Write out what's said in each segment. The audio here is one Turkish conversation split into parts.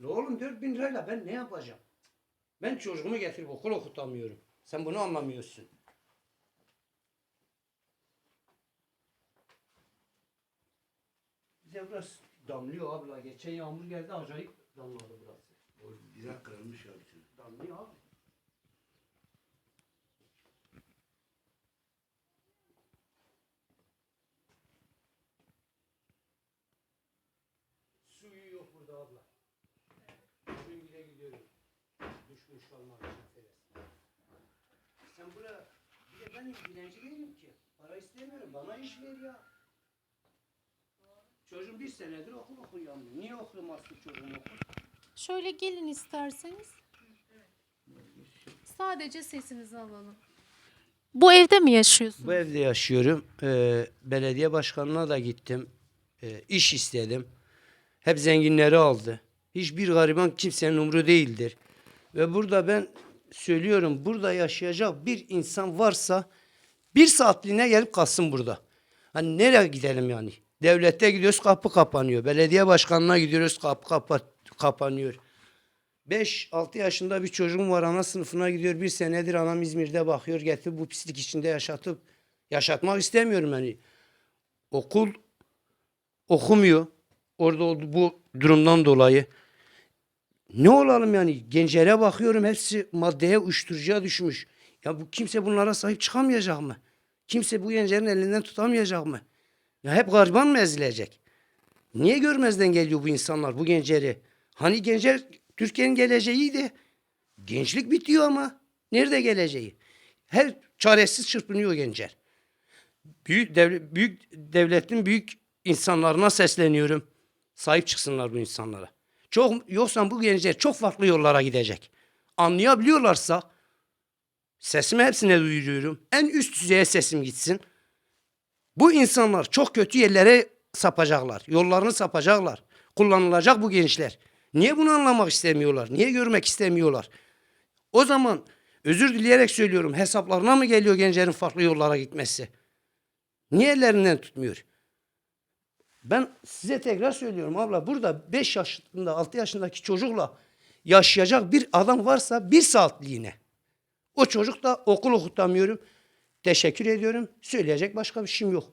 La oğlum 4000 lirayla ben ne yapacağım? Ben çocuğumu getirip okul okutamıyorum. Sen bunu anlamıyorsun. Bize burası damlıyor abla. Geçen yağmur geldi acayip damladı burası. O direk kırılmış ya bütün. Damlıyor abi. Suyu yok burada abla. Gidiyorum. Düşmüş için Feres. Sen buraya bir de ben dilenci değilim ki. Para istemiyorum. Bana iş ver ya. Çocuğum bir senedir okul okuyamıyor. Niye okuyamazsın çocuğum okul? Şöyle gelin isterseniz. Sadece sesinizi alalım. Bu evde mi yaşıyorsunuz? Bu evde yaşıyorum. Ee, belediye başkanına da gittim. Ee, iş istedim. Hep zenginleri aldı. Hiçbir gariban kimsenin umru değildir. Ve burada ben söylüyorum burada yaşayacak bir insan varsa bir saatliğine gelip kalsın burada. Hani nereye gidelim yani? Devlette gidiyoruz kapı kapanıyor. Belediye başkanına gidiyoruz kapı kapa kapanıyor. 5-6 yaşında bir çocuğum var ana sınıfına gidiyor. Bir senedir anam İzmir'de bakıyor. Getirip bu pislik içinde yaşatıp yaşatmak istemiyorum yani. Okul okumuyor. Orada bu durumdan dolayı. Ne olalım yani? Gençlere bakıyorum hepsi maddeye uyuşturucuya düşmüş. Ya bu kimse bunlara sahip çıkamayacak mı? Kimse bu gençlerin elinden tutamayacak mı? Ya hep gariban mı ezilecek? Niye görmezden geliyor bu insanlar, bu gençleri? Hani gençler Türkiye'nin geleceğiydi. Gençlik bitiyor ama. Nerede geleceği? Her çaresiz çırpınıyor gençler. Büyük, devlet, büyük devletin büyük insanlarına sesleniyorum. Sahip çıksınlar bu insanlara. Çok yoksa bu gençler çok farklı yollara gidecek. Anlayabiliyorlarsa sesimi hepsine duyuruyorum. En üst düzeye sesim gitsin. Bu insanlar çok kötü yerlere sapacaklar. Yollarını sapacaklar. Kullanılacak bu gençler. Niye bunu anlamak istemiyorlar? Niye görmek istemiyorlar? O zaman özür dileyerek söylüyorum hesaplarına mı geliyor gençlerin farklı yollara gitmesi? Niye ellerinden tutmuyor? Ben size tekrar söylüyorum abla burada 5 yaşında 6 yaşındaki çocukla yaşayacak bir adam varsa bir saatliğine. O çocuk da okul okutamıyorum. Teşekkür ediyorum. Söyleyecek başka bir şeyim yok.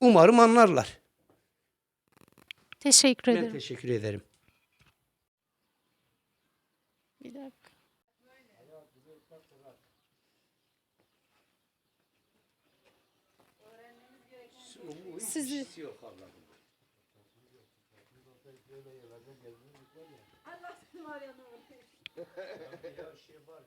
Umarım anlarlar. Teşekkür Ben ederim. teşekkür ederim. Bir dakika. Sizi Ya şey var.